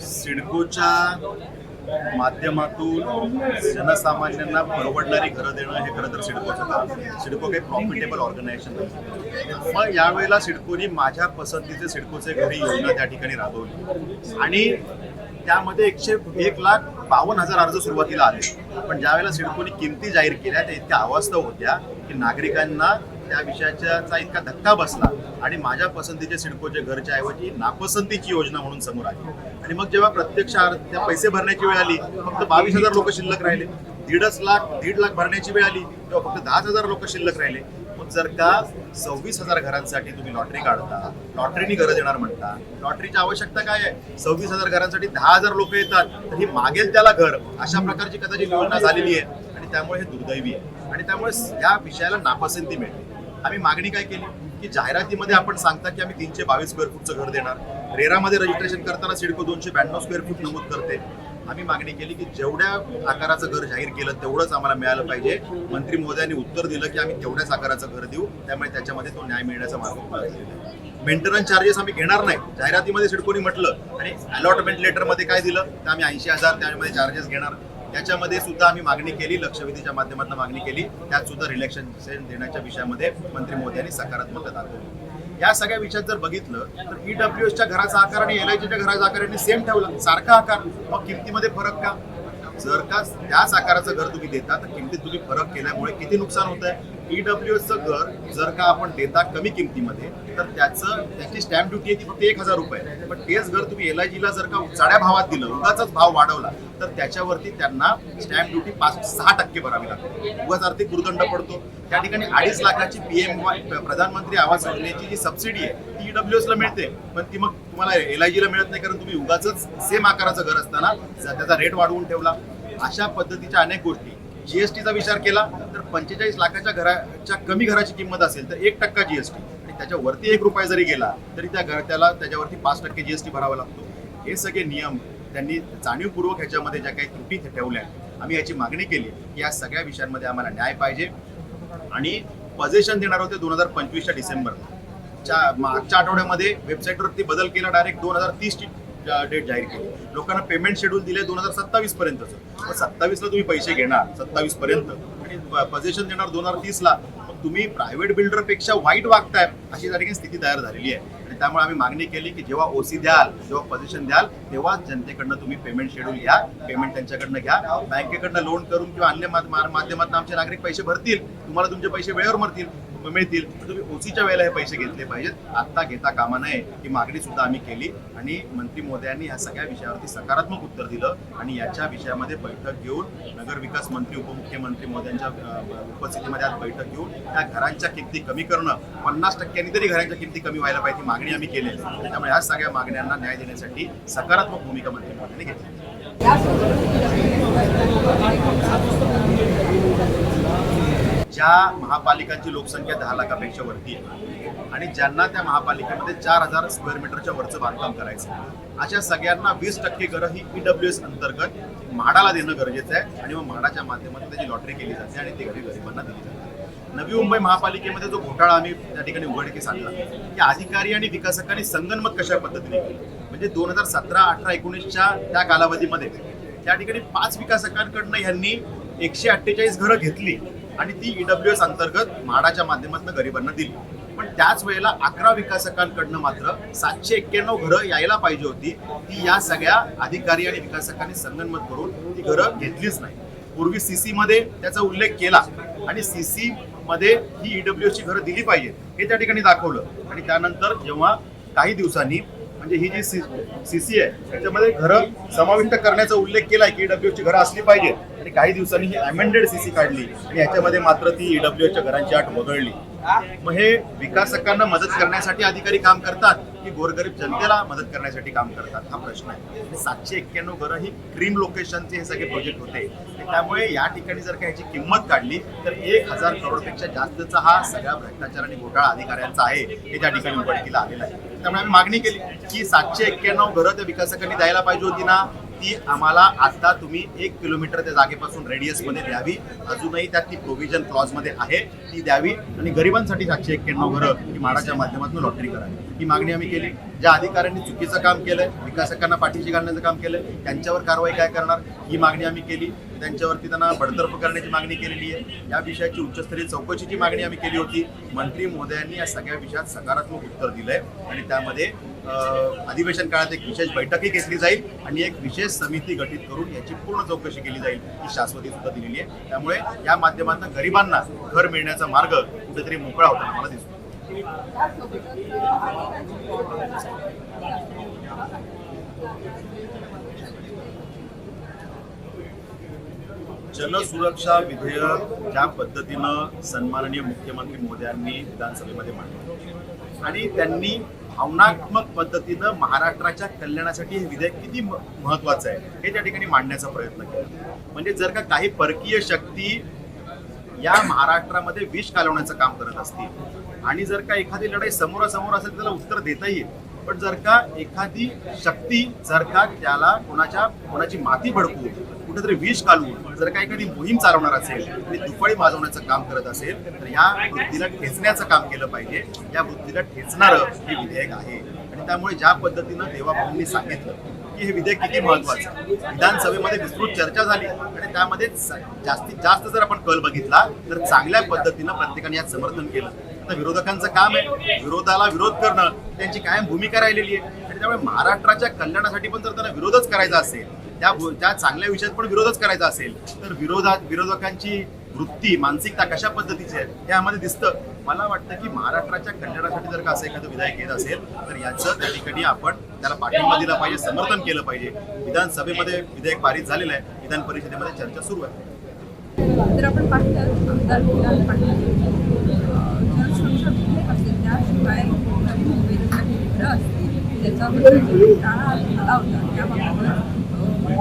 सिडकोच्या माध्यमातून जनसामान्यांना परवडणारी घरं देणं हे खरं तर सिडकोचं काम सिडको काही प्रॉफिटेबल ऑर्गनायझेशन नाही मग यावेळेला सिडकोनी माझ्या पसंतीचे सिडकोचे घरी योजना त्या ठिकाणी राबवली. आणि त्यामध्ये एकशे एक लाख बावन्न हजार अर्ज सुरुवातीला आले. पण ज्यावेळेला सिडकोनी किमती जाहीर केल्या त्या इतक्या अवस्थ होत्या की नागरिकांना त्या विषयाचा इतका धक्का बसला आणि माझ्या पसंतीचे सिडकोचे घरच्या ऐवजी नापसंतीची योजना म्हणून समोर आली. आणि मग जेव्हा प्रत्यक्ष त्या पैसे भरण्याची वेळ आली फक्त बावीस हजार लोक शिल्लक राहिले. दीडच लाख दीड लाख भरण्याची वेळ आली तेव्हा फक्त दहाच हजार लोक शिल्लक राहिले. मग जर का सव्वीस हजार घरांसाठी तुम्ही लॉटरी काढता लॉटरीनी गरज देणार म्हणता लॉटरीची आवश्यकता काय आहे? सव्वीस हजार घरांसाठी दहा हजार लोक येतात तर ही मागेल त्याला घर अशा प्रकारची कदाचित योजना झालेली आहे. आणि त्यामुळे हे दुर्दैवी आहे. आणि त्यामुळे या विषयाला नापसंती मिळते. आम्ही मागणी काय केली? की जाहिरातीमध्ये आपण सांगता की आम्ही तीनशे बावीस स्क्वेअर फूटचं घर देणार. रेरामध्ये रजिस्ट्रेशन करताना सिडको दोनशे ब्याण्णव स्क्वेअर फूट नमूद करते. आम्ही मागणी केली की जेवढ्या आकाराचं घर जाहीर केलं तेवढंच आम्हाला मिळालं पाहिजे. मंत्री महोदयांनी उत्तर दिलं की आम्ही तेवढ्याच आकाराचं घर देऊ. त्यामुळे त्याच्यामध्ये तो न्याय मिळण्याचा मार्ग मेंटेनन्स चार्जेस आम्ही घेणार नाही. जाहिरातीमध्ये सिडकोनी म्हटलं आणि अलॉटमेंट लेटरमध्ये काय दिलं? तर आम्ही ऐंशी हजार त्यामध्ये चार्जेस घेणार. त्याच्यामध्ये सुद्धा आम्ही मागणी केली लक्षवेधीच्या माध्यमातून मागणी केली. त्यात सुद्धा रिलेक्शन देण्याच्या विषयामध्ये मंत्री मोदी यांनी सकारात्मक दाखवली या सगळ्या विषयात जर बघितलं तर ईडब्ल्यू एसच्या घराचा आकार आणि एल आय च्या घराचा आकार यांनी सेम ठेवला. सारखा आकार. मग किमतीमध्ये फरक का? जर का त्याच आकाराचं घर तुम्ही देता तर किमतीत तुम्ही फरक केल्यामुळे किती नुकसान होत आहे ईडब्ल्यू एसचं घर जर का आपण देता कमी किमतीमध्ये तर त्याचं त्याची स्टॅम्प ड्युटी आहे ती फक्त एक हजार रुपये. पण तेच घर तुम्ही एल आय जीला जर का चाड्या भावात दिलं उगाच भाव वाढवला तर त्याच्यावरती त्यांना स्टॅम्प ड्युटी पाच सहा टक्के भरावी लागते. उगाच आर्थिक गुरुदंड पडतो. त्या ठिकाणी अडीच लाखाची पीएम प्रधानमंत्री आवास योजनेची जी सबसिडी आहे ती ईडब्ल्यू ला मिळते. पण ती मग तुम्हाला एल आय जीला मिळत नाही कारण तुम्ही उगाच सेम आकाराचं घर असताना त्याचा रेट वाढवून ठेवला. अशा पद्धतीच्या अनेक गोष्टी. जीएसटीचा विचार केला पंचेचाळीस लाखाच्या घराच्या कमी घराची किंमत असेल तर एक टक्का जीएसटी आणि त्याच्यावरती एक रुपया जरी गेला तरी त्या घर त्याला त्याच्यावरती पाच टक्के जीएसटी भरावा लागतो. हे सगळे नियम त्यांनी जाणीवपूर्वक ह्याच्यामध्ये ज्या काही त्रुटी ठेवल्या आम्ही याची मागणी केली. की या सगळ्या विषयांमध्ये आम्हाला न्याय पाहिजे. आणि पजेशन देणार होते दोन हजार पंचवीसच्या डिसेंबर च्या मागच्या आठवड्यामध्ये वेबसाईटवरती बदल केला डायरेक्ट दोन हजार तीसची डेट जाहीर केली. लोकांना पेमेंट शेड्यूल दिले दोन हजार सत्तावीस पर्यंतचं सत्तावीसला तुम्ही पैसे घेणार सत्तावीस पर्यंत आणि पजेशन देणार दोन हजार तीसला. मग तुम्ही प्रायव्हेट बिल्डरपेक्षा वाईट वागताय अशी त्या ठिकाणी स्थिती तयार झालेली आहे. आणि त्यामुळे आम्ही मागणी केली की जेव्हा ओसी द्याल जेव्हा पोझिशन द्याल तेव्हा जनतेकडनं तुम्ही पेमेंट शेड्यूल घ्या पेमेंट त्यांच्याकडनं घ्या. बँकेकडनं लोन करून किंवा अन्य माध्यमातून आमचे नागरिक पैसे भरतील तुम्हाला तुमचे पैसे वेळेवर मरतील. मिळतील म्हणजे तुम्ही ओसीच्या वेळेला हे पैसे घेतले पाहिजेत. आत्ता घेता कामा नये ही मागणी सुद्धा आम्ही केली. आणि मंत्री मोदयांनी ह्या सगळ्या विषयावरती सकारात्मक उत्तर दिलं. आणि याच्या विषयामध्ये बैठक घेऊन नगर विकास मंत्री उपमुख्यमंत्री मोद्यांच्या उपस्थितीमध्ये आज बैठक घेऊन त्या घरांच्या किमती कमी करणं पन्नास टक्क्यांनी तरी घरांच्या किमती कमी व्हायला पाहिजे ही मागणी आम्ही केली आहे. त्यामुळे ह्या सगळ्या मागण्यांना न्याय देण्यासाठी सकारात्मक भूमिका मंत्री महोदयांनी घेतली. ज्या महापालिकांची लोकसंख्या दहा लाखापेक्षा वरती आहे आणि ज्यांना त्या महापालिकेमध्ये चार हजार स्क्वेअर मीटरच्या वरचं बांधकाम करायचं अशा सगळ्यांना वीस टक्के घरं ही ईडब्ल्यू एस अंतर्गत म्हाडाला देणं गरजेचं आहे आणि मग म्हाडाच्या माध्यमातून त्याची लॉटरी केली जाते आणि ती घरी गरिबांना दिली जाते. नवी मुंबई महापालिकेमध्ये जो घोटाळा आम्ही त्या ठिकाणी उघडकीस आणला की अधिकारी आणि विकासकांनी संगनमत कशा पद्धतीने केली? म्हणजे दोन हजार सतरा अठरा एकोणीसच्या त्या कालावधीमध्ये त्या ठिकाणी पाच विकासकांकडनं ह्यांनी एकशे अठ्ठेचाळीस घरं घेतली. आणि ती ईडब्ल्यू एस अंतर्गत म्हाडाच्या माध्यमातून गरिबांना दिली. पण त्याच वेळेला अकरा विकासकांकडनं मात्र सातशे एक्क्याण्णव घरं यायला पाहिजे होती. ती या सगळ्या अधिकारी आणि विकासकांनी संगनमत करून ती घरं घेतलीच नाही. पूर्वी सीसी मध्ये त्याचा उल्लेख केला आणि सीसी मध्ये ही ईडब्ल्यू ची घरं दिली पाहिजेत हे त्या ठिकाणी दाखवलं. आणि त्यानंतर जेव्हा काही दिवसांनी म्हणजे ही जी सीसी आहे त्याच्यामध्ये घरं समाविष्ट करण्याचा उल्लेख केला की ईडब्ल्यू ची घरं असली पाहिजेत. आणि काही दिवसांनी ही अमेंडेड सीसी काढली आणि याच्यामध्ये मात्र ती ईडब्ल्यू च्या घरांची आठ वगळली मग हे विकासकांना मदत करण्यासाठी अधिकारी काम करतात की गोरगरीब जनतेला मदत करण्यासाठी काम करतात? हा प्रश्न आहे. सातशे एक्क्याण्णव घरं ही क्रीम लोकेशनचे हे सगळे प्रोजेक्ट होते. त्यामुळे या ठिकाणी जर का ह्याची किंमत काढली तर एक हजार करोडपेक्षा जास्तचा हा सगळा भ्रष्टाचार आणि घोटाळा अधिकाऱ्यांचा आहे हे त्या ठिकाणी उघडकीला आलेला आहे. त्यामुळे आम्ही मागणी केली की सातशे एक्क्याण्णव घरं त्या विकासकांनी द्यायला पाहिजे होती ना? ती आम्हाला आता तुम्ही एक किलोमीटर त्या जागेपासून रेडियसमध्ये द्यावी. अजूनही त्यात ती प्रोव्हिजन क्लॉजमध्ये आहे ती द्यावी. आणि गरिबांसाठी सातशे एक्क्याण्णव घरं ही माडाच्या माध्यमातून लॉटरी करावी. ही मागणी आम्ही केली. ज्या अधिकाऱ्यांनी चुकीचं काम केलंय विकासकांना पाठीशी घालण्याचं काम केलंय त्यांच्यावर कारवाई काय करणार ही मागणी आम्ही केली. त्यांच्यावरती त्यांना बडतर्फ करण्याची मागणी केलेली आहे. या विषयाची उच्चस्तरीय चौकशीची मागणी आम्ही केली होती. मंत्री महोदयांनी या सगळ्या विषयात सकारात्मक उत्तर दिलंय. आणि त्यामध्ये अधिवेशन काळात एक विशेष बैठकही घेतली जाईल आणि एक विशेष समिती गठीत करून याची पूर्ण चौकशी केली जाईल ही शाश्वती सुद्धा दिलेली आहे. त्यामुळे या माध्यमातून गरिबांना घर मिळण्याचा मार्ग कुठेतरी मोकळा होता मला दिसतो जलसुरक्षा विधेयक ज्या पद्धतीनं सन्माननीय मुख्यमंत्री मोदयांनी विधानसभेमध्ये मांडलं आणि त्यांनी भावनात्मक पद्धतीनं महाराष्ट्राच्या कल्याणासाठी हे विधेयक किती महत्वाचं आहे हे त्या ठिकाणी मांडण्याचा प्रयत्न केला. म्हणजे जर का काही परकीय शक्ती या महाराष्ट्रामध्ये विष घालवण्याचं काम करत असतील आणि जर का एखादी लढाई समोरासमोर असेल त्याला उत्तर देता येईल पण जर का एखादी शक्ती जर का त्याला कोणाच्या कोणाची माती भडकू कुठेतरी विष घालून जर काही एखादी मोहीम चालवणार असेल आणि दुफळी माजवण्याचं काम करत असेल तर या वृत्तीला ठेचण्याचं काम केलं पाहिजे. या वृत्तीला ठेचणारं हे विधेयक आहे. आणि त्यामुळे ज्या पद्धतीनं देवाभाऊंनी सांगितलं की हे विधेयक किती महत्वाचं आहे. विधानसभेमध्ये विस्तृत चर्चा झाली आणि त्यामध्ये जास्तीत जास्त जर आपण कल बघितला तर चांगल्या पद्धतीनं प्रत्येकाने यात समर्थन केलं. तर विरोधकांचं काम आहे. विरोधाला विरोध करणं त्यांची कायम भूमिका राहिलेली आहे. आणि त्यामुळे महाराष्ट्राच्या कल्याणासाठी पण जर त्यांना विरोधच करायचा असेल त्या त्या चांगल्या विषयात पण विरोधच करायचा असेल तर विरोधात विरोधकांची वृत्ती मानसिकता कशा पद्धतीची आहे हे यामध्ये दिसतं. मला वाटतं की महाराष्ट्राच्या कल्याणासाठी जर का असं एखादं विधायक येत असेल तर याचं त्या ठिकाणी आपण त्याला पाठिंबा दिला पाहिजे समर्थन केलं पाहिजे. विधानसभेमध्ये विधेयक पारित झालेलं आहे विधान परिषदेमध्ये चर्चा सुरू आहे. तर आपण पाहिलं आमदार विलास पाटील. विधेयक असेल त्याशिवाय काही मुंबईत काही असतील त्याच्याबद्दल जो होता त्याबाबत